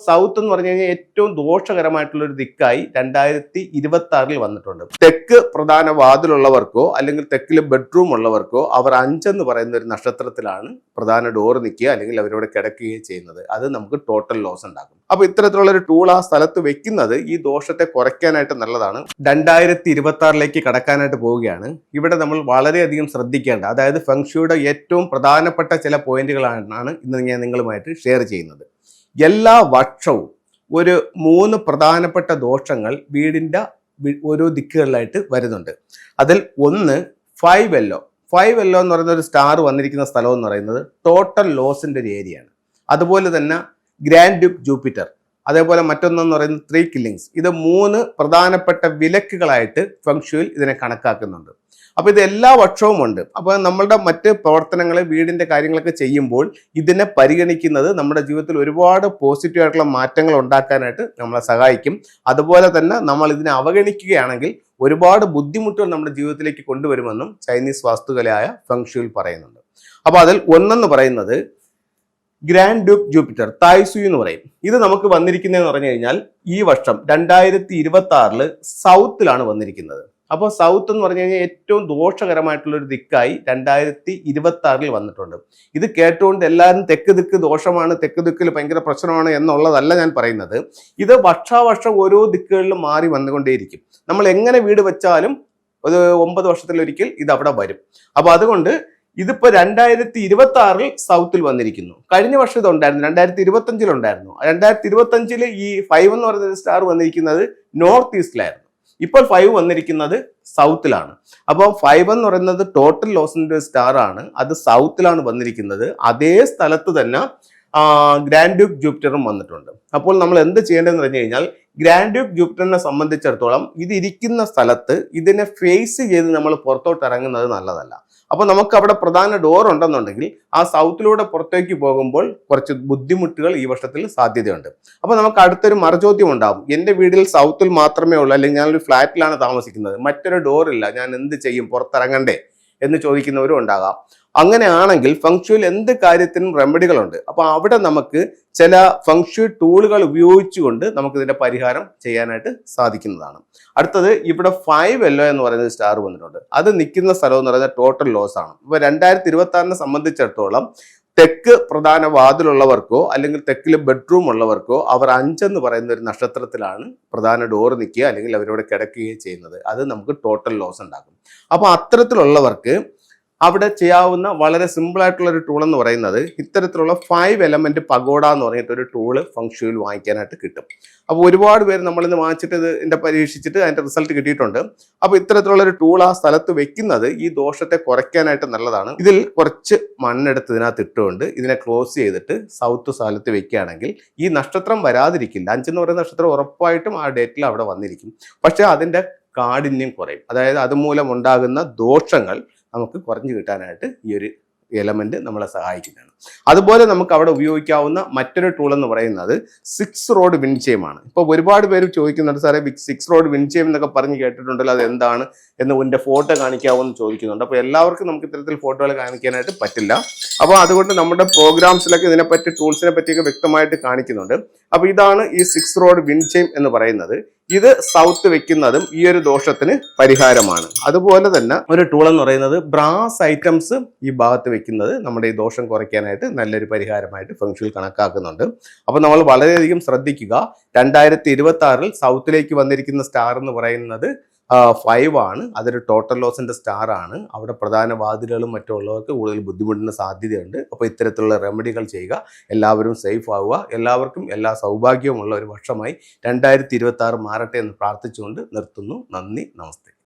South എന്ന് പറഞ്ഞു കഴിഞ്ഞാൽ ഏറ്റവും ദോഷകരമായിട്ടുള്ള ഒരു ദിക്കായി രണ്ടായിരത്തി ഇരുപത്തി ആറിൽ വന്നിട്ടുണ്ട്. തെക്ക് പ്രധാന വാതിലുള്ളവർക്കോ അല്ലെങ്കിൽ തെക്കിൽ ബെഡ്റൂം ഉള്ളവർക്കോ അവർ അഞ്ചെന്ന് പറയുന്ന ഒരു നക്ഷത്രത്തിലാണ് പ്രധാന ഡോർ നിൽക്കുക അല്ലെങ്കിൽ അവരോട് കിടക്കുകയോ ചെയ്യുന്നത്. അത് നമുക്ക് ടോട്ടൽ ലോസ് ഉണ്ടാക്കും. അപ്പൊ ഇത്തരത്തിലുള്ള ഒരു ടൂൾ ആ സ്ഥലത്ത് വെക്കുന്നത് ഈ ദോഷത്തെ കുറയ്ക്കാനായിട്ട് നല്ലതാണ്. രണ്ടായിരത്തി ഇരുപത്തി ആറിലേക്ക് കടക്കാനായിട്ട് പോവുകയാണ്. ഇവിടെ നമ്മൾ വളരെയധികം ശ്രദ്ധിക്കേണ്ട അതായത് ഫെങ്ഷുയുടെ ഏറ്റവും പ്രധാനപ്പെട്ട ചില പോയിന്റുകളാണ് ഇന്ന് ഞാൻ നിങ്ങളുമായിട്ട് ഷെയർ ചെയ്യുന്നത്. എല്ലാ വർഷവും ഒരു മൂന്ന് പ്രധാനപ്പെട്ട ദോഷങ്ങൾ വീടിന്റെ ഓരോ ദിക്കുകളിലായിട്ട് വരുന്നുണ്ട്. അതിൽ ഒന്ന് ഫൈവ് എല്ലോ ഫൈവ് എല്ലോ എന്ന് പറയുന്ന ഒരു സ്റ്റാർ വന്നിരിക്കുന്ന സ്ഥലം എന്ന് പറയുന്നത് ടോട്ടൽ ലോസിന്റെ ഒരു ഏരിയയാണ് അതുപോലെ തന്നെ ഗ്രാൻഡ് ഡ്യൂക്ക് ജൂപ്പിറ്റർ അതേപോലെ മറ്റൊന്നെന്ന് പറയുന്നത് ത്രീ കില്ലിങ്സ് ഇത് മൂന്ന് പ്രധാനപ്പെട്ട വിലക്കുകളായിട്ട് ഫെങ്ഷുവിൽ ഇതിനെ കണക്കാക്കുന്നുണ്ട്. അപ്പോൾ ഇത് എല്ലാ വർഷവും ഉണ്ട്. അപ്പോൾ നമ്മളുടെ മറ്റ് പ്രവർത്തനങ്ങൾ വീടിന്റെ കാര്യങ്ങളൊക്കെ ചെയ്യുമ്പോൾ ഇതിനെ പരിഗണിക്കുന്നത് നമ്മുടെ ജീവിതത്തിൽ ഒരുപാട് പോസിറ്റീവ് ആയിട്ടുള്ള മാറ്റങ്ങൾ ഉണ്ടാക്കാനായിട്ട് നമ്മളെ സഹായിക്കും. അതുപോലെ തന്നെ നമ്മൾ ഇതിനെ അവഗണിക്കുകയാണെങ്കിൽ ഒരുപാട് ബുദ്ധിമുട്ടുകൾ നമ്മുടെ ജീവിതത്തിലേക്ക് കൊണ്ടുവരുമെന്നും ചൈനീസ് വാസ്തുകലയായ ഫെങ്ഷുവിൽ പറയുന്നുണ്ട്. അപ്പോൾ അതിൽ ഒന്നെന്ന് പറയുന്നത് ഗ്രാൻഡ് ഡ്യൂക്ക് ജൂപ്പിറ്റർ തായ്സു എന്ന് പറയും. ഇത് നമുക്ക് വന്നിരിക്കുന്നതെന്ന് പറഞ്ഞു കഴിഞ്ഞാൽ ഈ വർഷം രണ്ടായിരത്തി ഇരുപത്തി ആറിൽ സൗത്തിലാണ് വന്നിരിക്കുന്നത്. അപ്പോൾ സൗത്ത് എന്ന് പറഞ്ഞു കഴിഞ്ഞാൽ ഏറ്റവും ദോഷകരമായിട്ടുള്ള ഒരു ദിക്കായി രണ്ടായിരത്തി ഇരുപത്തി ആറിൽ വന്നിട്ടുണ്ട്. ഇത് കേട്ടുകൊണ്ട് എല്ലാവരും തെക്ക് ദിക്ക് ദോഷമാണ് തെക്ക് ദിക്കിൽ ഭയങ്കര പ്രശ്നമാണ് എന്നുള്ളതല്ല ഞാൻ പറയുന്നത്. ഇത് വർഷാവർഷം ഓരോ ദിക്കുകളിലും മാറി വന്നുകൊണ്ടേയിരിക്കും. നമ്മൾ എങ്ങനെ വീട് വെച്ചാലും ഒരു ഒമ്പത് വർഷത്തിലൊരിക്കൽ ഇത് അവിടെ വരും. അപ്പോൾ അതുകൊണ്ട് ഇതിപ്പോ രണ്ടായിരത്തി ഇരുപത്തി ആറിൽ സൗത്തിൽ വന്നിരിക്കുന്നു. കഴിഞ്ഞ വർഷം ഇത് ഉണ്ടായിരുന്നു രണ്ടായിരത്തി ഇരുപത്തി അഞ്ചിൽ ഉണ്ടായിരുന്നു രണ്ടായിരത്തി ഇരുപത്തി അഞ്ചിൽ ഈ ഫൈവ് എന്ന് പറയുന്ന സ്റ്റാർ വന്നിരിക്കുന്നത് നോർത്ത് ഈസ്റ്റിലായിരുന്നു. ഇപ്പോൾ ഫൈവ് വന്നിരിക്കുന്നത് സൗത്തിലാണ്. അപ്പോൾ ഫൈവ് എന്ന് പറയുന്നത് ടോട്ടൽ ലോസിന്റെ സ്റ്റാർ ആണ് അത് സൗത്തിലാണ് വന്നിരിക്കുന്നത്. അതേ സ്ഥലത്ത് തന്നെ ഗ്രാൻഡ് ഡ്യൂക്ക് ജൂപ്പിറ്ററും വന്നിട്ടുണ്ട്. അപ്പോൾ നമ്മൾ എന്ത് ചെയ്യേണ്ടതെന്ന് പറഞ്ഞു കഴിഞ്ഞാൽ ഗ്രാൻഡ് ഡ്യൂക്ക് ജൂപ്പിറ്ററിനെ സംബന്ധിച്ചിടത്തോളം ഇത് ഇരിക്കുന്ന സ്ഥലത്ത് ഇതിനെ ഫേസ് ചെയ്ത് നമ്മൾ പുറത്തോട്ട് ഇറങ്ങുന്നത് നല്ലതല്ല. അപ്പൊ നമുക്ക് അവിടെ പ്രധാന ഡോർ ഉണ്ടെന്നുണ്ടെങ്കിൽ ആ സൗത്തിലൂടെ പുറത്തേക്ക് പോകുമ്പോൾ കുറച്ച് ബുദ്ധിമുട്ടുകൾ ഈ വർഷത്തിൽ സാധ്യതയുണ്ട്. അപ്പോൾ നമുക്ക് അടുത്തൊരു മറുചോദ്യം ഉണ്ടാവും. എന്റെ വീട്ടിൽ സൗത്തിൽ മാത്രമേ ഉള്ളൂ അല്ലെങ്കിൽ ഞാനൊരു ഫ്ലാറ്റിലാണ് താമസിക്കുന്നത്. മറ്റൊരു ഡോറില്ല ഞാൻ എന്ത് ചെയ്യും? പുറത്തിറങ്ങണ്ടേ എന്ന് ചോദിക്കുന്നവരും ഉണ്ടാകാം. അങ്ങനെയാണെങ്കിൽ ഫങ്ഷുവിൽ എന്ത് കാര്യത്തിനും റെമഡികളുണ്ട് അപ്പൊ അവിടെ നമുക്ക് ചില ഫങ്ഷു ടൂളുകൾ ഉപയോഗിച്ചുകൊണ്ട് നമുക്ക് ഇതിന്റെ പരിഹാരം ചെയ്യാനായിട്ട് സാധിക്കുന്നതാണ്. അടുത്തത് ഇവിടെ ഫൈവ് എല്ലോ എന്ന് പറയുന്ന സ്റ്റാർ വന്നിട്ടുണ്ട്. അത് നിൽക്കുന്ന സ്ഥലം എന്ന് പറയുന്നത് ടോട്ടൽ ലോസ് ആണ്. ഇപ്പൊ രണ്ടായിരത്തി ഇരുപത്തി സംബന്ധിച്ചിടത്തോളം തെക്ക് പ്രധാന വാതിലുള്ളവർക്കോ അല്ലെങ്കിൽ തെക്കിൽ ബെഡ്റൂം ഉള്ളവർക്കോ അവർ അഞ്ചെന്ന് പറയുന്ന ഒരു നക്ഷത്രത്തിലാണ് പ്രധാന ഡോർ നിൽക്കുക അല്ലെങ്കിൽ അവരോട് കിടക്കുകയോ ചെയ്യുന്നത്. അത് നമുക്ക് ടോട്ടൽ ലോസ് ഉണ്ടാക്കും. അപ്പോൾ അത്തരത്തിലുള്ളവർക്ക് അവിടെ ചെയ്യാവുന്ന വളരെ സിമ്പിൾ ആയിട്ടുള്ള ഒരു ടൂൾ എന്ന് പറയുന്നത് ഇത്തരത്തിലുള്ള ഫൈവ് എലമെന്റ് പഗോഡ എന്ന് പറഞ്ഞിട്ട് ഒരു ടൂൾ ഫംഗ്ഷനിൽ വാങ്ങിക്കാനായിട്ട് കിട്ടും. അപ്പോൾ ഒരുപാട് പേര് നമ്മളിന്ന് വാങ്ങിച്ചിട്ട് ഇത് ഇതിന്റെ പരീക്ഷിച്ചിട്ട് അതിന്റെ റിസൾട്ട് കിട്ടിയിട്ടുണ്ട്. അപ്പോൾ ഇത്തരത്തിലുള്ള ഒരു ടൂൾ ആ സ്ഥലത്ത് വെക്കുന്നത് ഈ ദോഷത്തെ കുറയ്ക്കാനായിട്ട് നല്ലതാണ്. ഇതിൽ കുറച്ച് മണ്ണെടുത്ത് ഇതിനകത്ത് ഇട്ടുകൊണ്ട് ഇതിനെ ക്ലോസ് ചെയ്തിട്ട് സൗത്ത് സ്ഥലത്ത് വെക്കുകയാണെങ്കിൽ ഈ നക്ഷത്രം വരാതിരിക്കില്ല. അഞ്ചെന്ന് പറയുന്ന നക്ഷത്രം ഉറപ്പായിട്ടും ആ ഡേറ്റിൽ അവിടെ വന്നിരിക്കും. പക്ഷേ അതിന്റെ കാഠിന്യം കുറയും. അതായത് അതുമൂലം ഉണ്ടാകുന്ന ദോഷങ്ങൾ നമുക്ക് കുറഞ്ഞു കിട്ടാനായിട്ട് ഈ ഒരു എലമെന്റ് നമ്മളെ സഹായിക്കുന്നതാണ്. അതുപോലെ നമുക്ക് അവിടെ ഉപയോഗിക്കാവുന്ന മറ്റൊരു ടൂൾ എന്ന് പറയുന്നത് സിക്സ് റോഡ് വിൻചെയിമാണ് ഇപ്പോൾ ഒരുപാട് പേര് ചോദിക്കുന്നുണ്ട് സാറേ സിക്സ് റോഡ് വിൻചെയിം എന്നൊക്കെ പറഞ്ഞ് കേട്ടിട്ടുണ്ടല്ലോ അത് എന്താണ്? എന്ന് ഇതിന്റെ ഫോട്ടോ കാണിക്കാവോ എന്ന് ചോദിക്കുന്നുണ്ട്. അപ്പോൾ എല്ലാവർക്കും നമുക്ക് ഇത്തരത്തിൽ ഫോട്ടോകൾ കാണിക്കാനായിട്ട് പറ്റില്ല. അപ്പോൾ അതുകൊണ്ട് നമ്മുടെ പ്രോഗ്രാംസിലൊക്കെ ഇതിനെപ്പറ്റി ടൂൾസിനെ പറ്റിയൊക്കെ വ്യക്തമായിട്ട് കാണിക്കുന്നുണ്ട്. അപ്പോൾ ഇതാണ് ഈ സിക്സ് റോഡ് വിൻചെയിം എന്ന് പറയുന്നത്. ഇത് സൗത്ത് വെക്കുന്നതും ഈ ഒരു ദോഷത്തിന് പരിഹാരമാണ്. അതുപോലെ തന്നെ ഒരു ടൂൾ എന്ന് പറയുന്നത് ബ്രാസ് ഐറ്റംസ് ഈ ഭാഗത്ത് വെക്കുന്നത് നമ്മുടെ ഈ ദോഷം കുറയ്ക്കാനായിട്ട് നല്ലൊരു പരിഹാരമായിട്ട് ഫംഗ്ഷനിൽ കണക്കാക്കുന്നുണ്ട്. അപ്പോൾ നമ്മൾ വളരെയധികം ശ്രദ്ധിക്കുക. രണ്ടായിരത്തി ഇരുപത്തി ആറിൽ സൗത്തിലേക്ക് വന്നിരിക്കുന്ന സ്റ്റാർ എന്ന് പറയുന്നത് ഫൈവ് ആണ്. അതൊരു ടോട്ടൽ ലോസിന്റെ സ്റ്റാർ ആണ്. അവിടെ പ്രധാന വാതിലുകളും മറ്റുള്ളവർക്ക് കൂടുതൽ ബുദ്ധിമുട്ടിന് സാധ്യതയുണ്ട്. അപ്പോൾ ഇത്തരത്തിലുള്ള റെമഡികൾ ചെയ്യുക. എല്ലാവരും സേഫ് ആവുക. എല്ലാവർക്കും എല്ലാ സൗഭാഗ്യവുമുള്ള ഒരു വർഷമായി രണ്ടായിരത്തി ഇരുപത്തി മാറട്ടെ എന്ന് പ്രാർത്ഥിച്ചുകൊണ്ട് നിർത്തുന്നു. നന്ദി. നമസ്തേ.